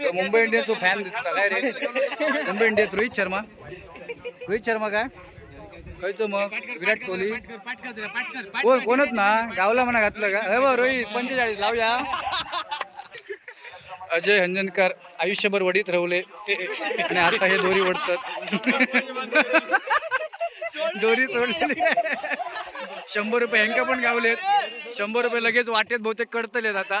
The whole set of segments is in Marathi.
मुंबई मुंबई इंडियन्सचा फॅन दिसता काय रे? मुंबई इंडियन्स रोहित शर्मा. रोहित शर्मा काय? खायचो मग. विराट कोहली. कोण कोणच ना. गावला म्हणा घातलं का? अरे बा रोहित पंचेचाळीस लावूया. अजय हंजनकर आयुष्यभर वडीत रवले आणि आता हे दोरी वडतात दोरी सोडलेली शंभर रुपये ह्यांका पण गावलेत. शंभर रुपये लगेच वाटेत बहुतेक कडतलेत आता.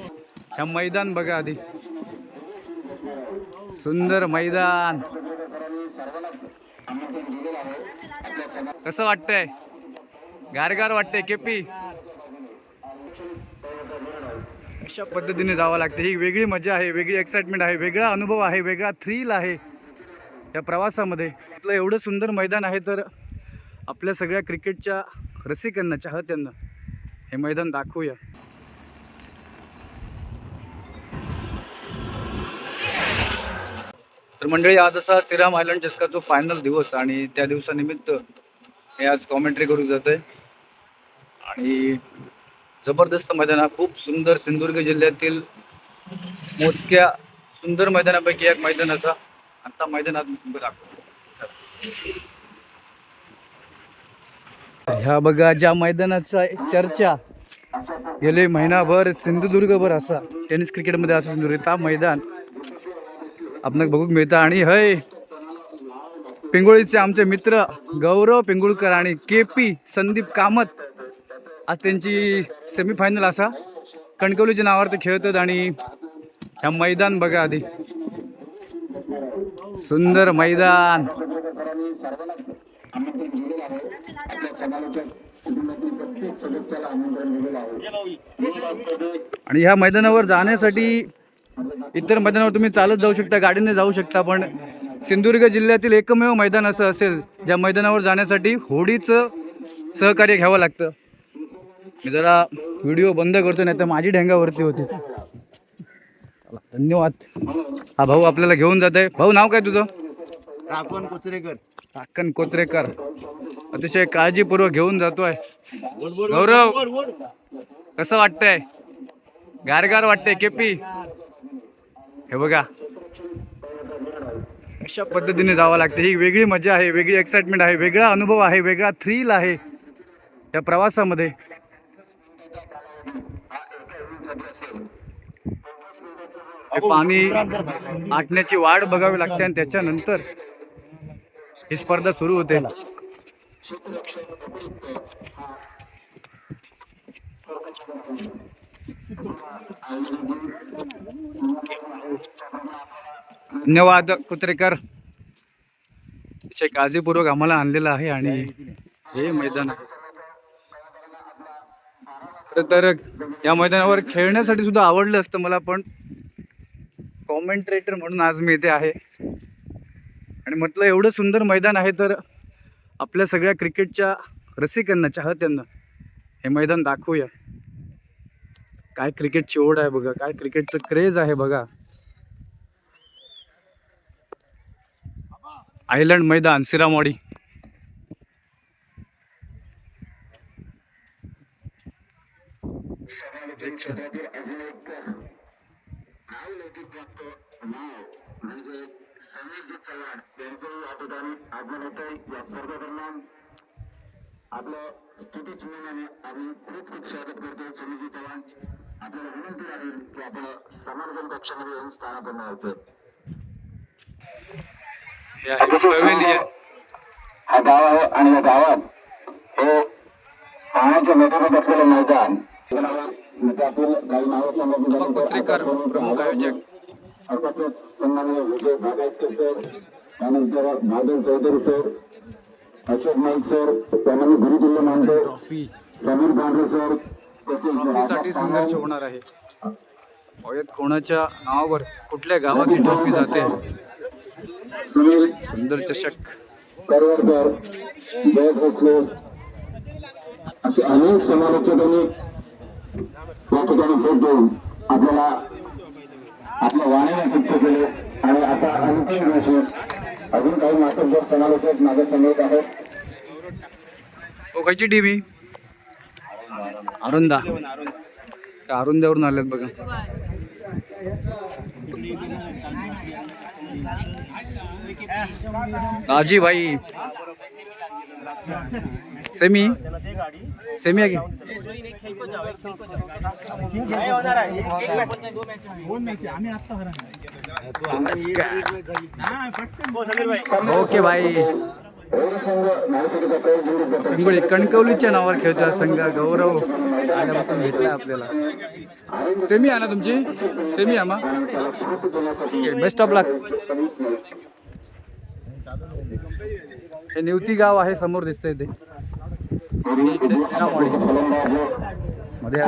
ह्या मैदान बघा आधी. सुंदर मैदान. कसं वाटतंय? गारगार वाटतंय केपी? अशा पद्धतीने जावं लागतं. ही वेगळी मजा आहे वेगळी एक्साइटमेंट आहे वेगळा अनुभव आहे वेगळा थ्रिल आहे या प्रवासामध्ये. इथलं एवढं सुंदर मैदान आहे तर आपल्या सगळ्या क्रिकेटच्या रसिकांना चाहत्यांना हे मैदान दाखवूया. तर मंडळी आज असा चिराम आयलंड चषकाचा फायनल दिवस आणि त्या दिवसानिमित्त हे आज कॉमेंट्री करू जात आहे आणि जबरदस्त मैदान हा खूप सुंदर सिंधुदुर्ग जिल्ह्यातील मोजक्या सुंदर मैदानापैकी एक मैदान असा. आता मैदानात दाखवतो. ह्या बघा ज्या मैदानाचा चर्चा गेले महिनाभर सिंधुदुर्गभर असा. टेनिस क्रिकेटमध्ये असा सिंधुदुर्ग त्या मैदान. आपणाक बघूक मिळता. आणि हय पिंगोळीचे आमचे मित्र गौरव पिंगुळकर आणि के पी संदीप कामत आज त्यांची सेमीफायनल असा. कणकवलीच्या नावावर ते खेळतात आणि ह्या मैदान बघा आधी. सुंदर मैदान. आणि ह्या मैदानावर जाण्यासाठी इतर मैदानावर तुम्ही चालत जाऊ शकता गाडीने जाऊ शकता पण सिंधुदुर्ग जिल्ह्यातील एकमेव मैदान असं असेल ज्या मैदानावर जाण्यासाठी होडीचं सहकार्य घ्यावं लागतं. मी जरा व्हिडिओ बंद करतो नाही तर माझी ढेंगावरती होती. धन्यवाद. हा भाऊ आपल्याला घेऊन जात आहे. भाऊ नाव काय तुझं? राखवण कोचरेकर. टाकन कोत्रेकर अतिशय काळजीपूर्वक घेऊन जातोय. गौरव कसं वाटतंय? गारगार वाटतंय केपी? हे बघा. अशा पद्धतीने जावं लागतं. ही वेगळी मजा आहे वेगळी एक्साइटमेंट आहे वेगळा अनुभव आहे वेगळा थ्रिल आहे या प्रवासामध्ये. पाणी आटण्याची वाट बघावी लागते आणि त्याच्यानंतर ही स्पर्धा सुरू होते. धन्यवाद कुत्रेकर. अतिशय काळजीपूर्वक आम्हाला आणलेलं आहे आणि हे मैदान आहे. खरं तर या मैदानावर खेळण्यासाठी सुद्धा आवडलं असतं मला पण कॉमेंट्रेटर म्हणून आज मी इथे आहे. आणि म्हटलं एवढं सुंदर मैदान आहे तर आपल्या सगळ्या क्रिकेटच्या रसिकांना चाहत्यांना हे मैदान दाखवूया. काय क्रिकेटची ओढ आहे बघा काय क्रिकेटचं क्रेज आहे बघा. आयलंड मैदान सिरामवाडी. आपल्या स्तुती चिन्हाने आम्ही खूप खूप स्वागत करतो समीजी चव्हाण. आपल्याला विनंती राहील की आपण समालोचन कक्षामध्ये येऊन स्थानापन्न व्हायचं हे हा गाव आहे आणि या गावात हे पाण्याच्या मैदानात असलेलं मैदान. त्यातील काही नावं सांगायची प्रमुख आयोजक. अर्थातच सन्माननीय विजय बागायतकर सर त्यानंतर माधव चौधरी सर अशोक नाईक सर त्यानंतर गुरुदिल्ली मांडे ट्रॉफी समीर पांढरे सर ट्रॉफीसाठी संघर्ष होणार आहे. पाहूयात कोणाच्या नावावर कुठल्या गावाची ट्रॉफी जाते? सुंदर चषक. करवडकर जय भोसले. असे अनेक समालोचकांनी या ठिकाणी भेट देऊन आपल्याला आपल्या वाणीला सिद्ध केले आणि आता अंतिम दिवशी अजून काही मातब्बर समालोचक माझ्यासमोर आहेत. ओ खायची टीम ही? अरुंदा. त्या अरुंद्यावरून आल्यात बघा. ताजी भाई सेमी. सेमी आहे की? ओके भाई. पिंगुळी कणकवलीच्या नावावर खेळतो हा संघ. गौरव आल्यापासून भेटला आपल्याला. सेमी आहे ना तुमची? सेमी आहे मग बेस्ट ऑफ लक हे निवती गाव आहे समोर दिसतंय ते. आणि इकडे मध्ये हा।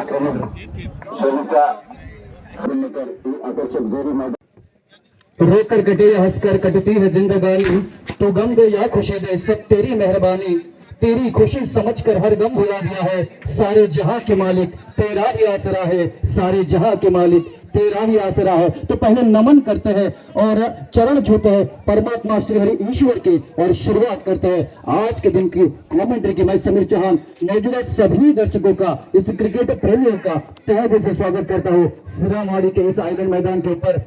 गटे हंसकर कटती है जिंदगानी। तो गम दे या खुशी दे सब तेरी मेहरबानी। तेरी खुशी समझकर हर गम भुला दिया है। सारे जहाँ के मालिक तेरा ही आसरा है। सारे जहाँ के मालिक तेरा ही आसरा है। तो पहले नमन करते हैं और चरण छूते हैं। परमात्मा श्री हरि ईश्वर की और शुरुआत करते हैं। आज के दिन की कमेंट्री की मैं समीर चौहान, मौजूदा सभी दर्शकों का, इस क्रिकेट प्रेमियों का तहे दिल से स्वागत करता हूँ। सिरामाड़ी के इस आइलैंड मैदान के ऊपर।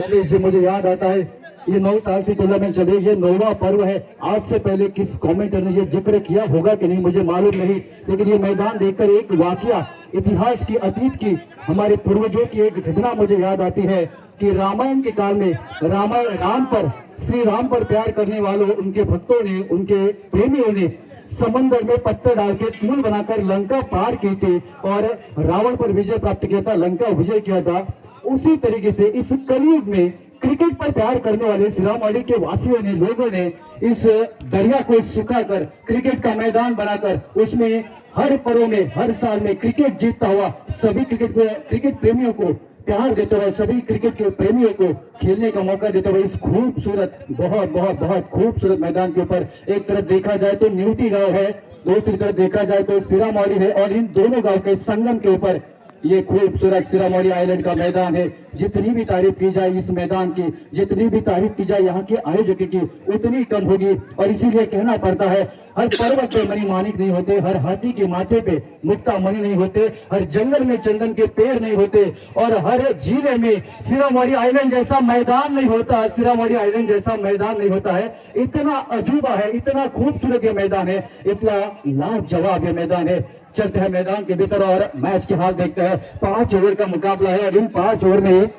जी मुझे याद आता है, ये नौ साल से टूर्नामेंट चले, ये नौवा पर्व है। आज से पहले किस कमेंटर ने ये ज़िक्र किया होगा कि नहीं, मुझे मालूम नहीं। लेकिन ये मैदान देखकर एक वाकया इतिहास की अतीत की हमारे पूर्वजों की एक घटना मुझे याद आती है कि रामायण के काल में रामायण राम पर, श्री राम पर प्यार करने वालों, उनके भक्तों ने, उनके प्रेमियों ने समंदर में पत्थर डाल के पुल बनाकर लंका पार की थी और रावण पर विजय प्राप्त किया था, लंका विजय किया था। उसी तरीके से इस कलयुग में क्रिकेट पर प्यार करने वाले सिरामाड़ी के वासियों ने, लोगों ने इस दरिया को सुखाकर, क्रिकेट का मैदान बनाकर, उसमें हर पर्व में, हर साल में क्रिकेट जीतता हुआ सभी क्रिकेट क्रिकेट प्रेमियों को प्यार देते हुए सभी क्रिकेट के प्रेमियों को खेलने का मौका देते हुए इस खूबसूरत, बहुत बहुत बहुत खूबसूरत मैदान के ऊपर एक तरफ़ देखा जाए तो न्यूटी गाँव है, दूसरी तरफ़ देखा जाए तो सिरामौली है और इन दोनों गाँव के संगम के ऊपर ये खूबसूरत सिरामौली आइलैंड का मैदान है। जितनी भी तारीफ़ की जाए इस मैदान की, जितनी भी तारीफ़ की जाए यहाँ के आयोजक की, उतनी कम होगी और इसीलिए कहना पड़ता है हर पर्वत पे मणि मानिक नहीं होते, हर हाथी के माथे पे मुक्ता मणि नहीं होते, हर जंगल में चंदन के पेड़ नहीं होते, और हर ज़िले में सिरामौली आइलैंड जैसा मैदान नहीं होता सिरामौली आइलैंड जैसा मैदान नहीं होता है। इतना अजूबा है, इतना खूबसूरत ये मैदान है, इतना लाजवाब ये मैदान है। चलते हैं मैदान के भीतर और मैच के हाल देखते हैं। पाँच ओवर का मुकाबला है और इन पाँच ओवर में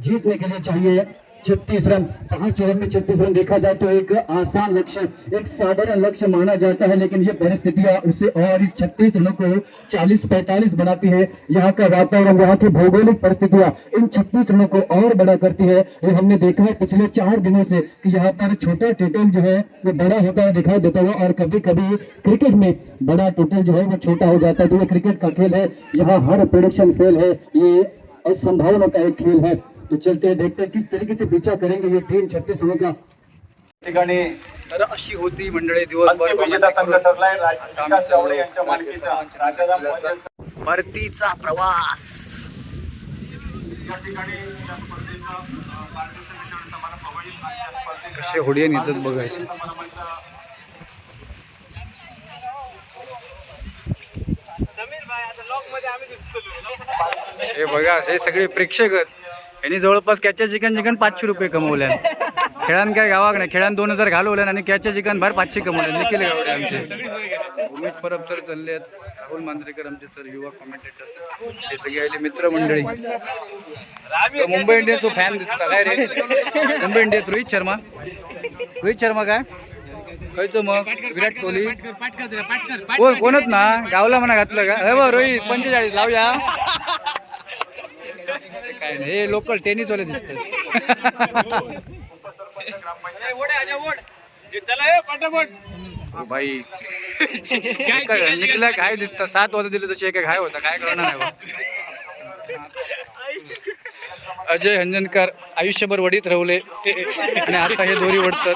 जीतने के लिए चाहिए छत्तीस रन पाँच ओवर में छत्तीस रन देखा जाए तो एक आसान लक्ष्य एक साधारण लक्ष्य माना जाता है, लेकिन ये परिस्थितियाँ उसे और इस छत्तीस रनों को चालीस पैंतालीस बनाती है। यहाँ का वातावरण, यहाँ की भौगोलिक परिस्थितियाँ इन छत्तीस रनों को और बड़ा करती है। ये हमने देखा है पिछले चार दिनों से कि यहाँ पर छोटा टोटल जो है, वो बड़ा होता है दिखाई देता हुआ, और कभी कभी क्रिकेट में बड़ा टोटल जो है, वो छोटा हो जाता है। तो ये क्रिकेट का खेल है, यहाँ हर प्रोडक्शन फेल है, ये असंभावना का एक खेल है। तो चलते हैं देखते हैं किस तरीके से पीछा करेंगे ये टीम छत्तीस रनों का। ठिकाणी तर अशी होती मंडळी दिवसभर. परतीचा प्रवास. कसे होडियन येतात बघायचे. हे बघा हे सगळे प्रेक्षक आहेत. यांनी जवळपास कॅच्या चिकन चिकन पाचशे रुपये कमवल्या खेळान काय गावाक नाही. खेळान दोन हजार घालवल्या आणि कॅच्या चिकन बाहेर पाचशे कमवले. निखिल गावडे आमचे. उमेश परब सर चालले आहेत. राहुल मांजरेकर आमचे सर युवा कॉमेंटेटर हे सगळे आले मित्रमंडळी. तो मुंबई इंडियन्स फॅन दिसता काय रे? मुंबई इंडियन्स रोहित शर्मा. रोहित शर्मा काय? खायचो मग. विराट कोहली. कोण कोणच ना? गावला म्हणा घातलं का? हे रोहित पंचेचाळीस. लावूया. नाही हे लोकल टेनिस वाले एका निकल्या काय दिसतं? सात वाजता दिलं एका काय होता. काय करणार नाही. अजय हंजनकर आयुष्यभर वडीत रवले आणि आता हे दोरी ओढतात.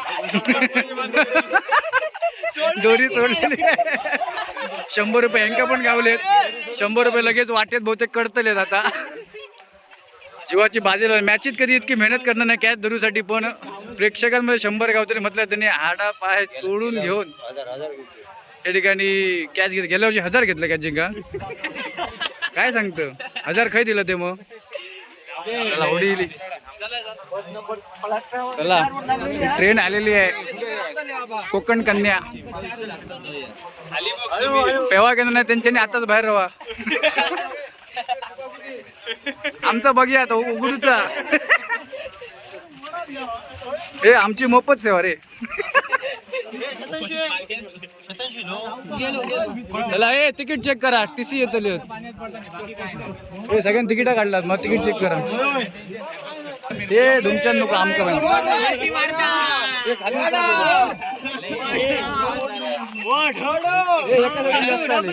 दोरी सोडलेली शंभर रुपये यांका पण गावलेत. शंभर रुपये लगेच वाटेत बहुतेक कडतलेत आता. जीवाची बाजी लावली. मॅचीत कधी इतकी मेहनत करणार नाही कॅच धरूसाठी पण प्रेक्षकांमध्ये शंभर गावतरी म्हटलं त्यांनी हाडा पाय तोडून घेऊन. या ठिकाणी कॅच घेत गेल्या वर्षी हजार घेतलं कॅच जिंका काय सांगतं? हजार खाय दिलं ते मग? चला होडी इली. चला ट्रेन आलेली आहे. कोकण कन्या. पेवा केलं नाही त्यांच्यानी आताच बाहेर राहा आमचा बघूया आता उघडूचा. ए आमची मोफत सेवा रे. चला ए तिकीट चेक करा. टीसी येतली हे सगळ्यांनी तिकीट काढलात मग तिकीट चेक करा. ए तुमच्या नको आमका माहिती. हे जास्त आले.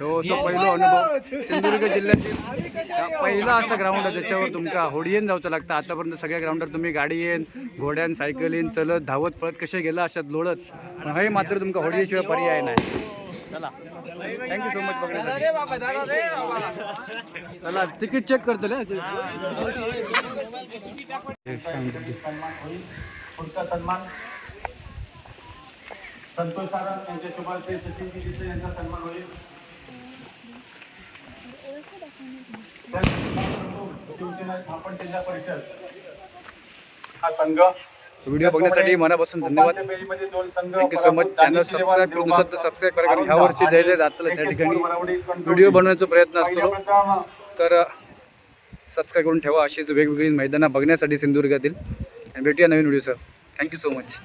हो असं पहिलो अनुभव. सिंधुदुर्ग जिल्ह्यातील पहिला असा ग्राउंड आहे ज्याच्यावर तुमका होडीन जाऊचं लागतं. आतापर्यंत सगळ्या ग्राउंडवर तुम्ही गाडी येईन घोड्यान सायकलीन चलत धावत पळत कसे गेला अशात लोळत. पण हे मात्र तुमका होडीशिवाय पर्याय नाही. चला. थँक्यू सो मच बघण्यासाठी. चला तिकीट चेक करतो पुढचा सन्मान. संतोष सारंग यांच्या शुभार्थी सचिन दिसे यांचा सन्मान होईल. त्यानंतर शिवसेना स्थापन जिल्हा परिषद. हा संघ. व्हिडिओ बघण्यासाठी मनापासून धन्यवाद. पेजमध्ये दोन संघ thank you so much channel subscribe करून नसेल तर सबस्क्राईब करा कारण ह्या वर्षी जय जय जातलं त्या ठिकाणी व्हिडिओ बनवण्याचा प्रयत्न असतो तर सबस्क्राईब करून ठेवा अशीच वेगवेगळी मैदानं बघण्यासाठी सिंधुदुर्गातील आणि भेटूया नवीन video sir thank you so much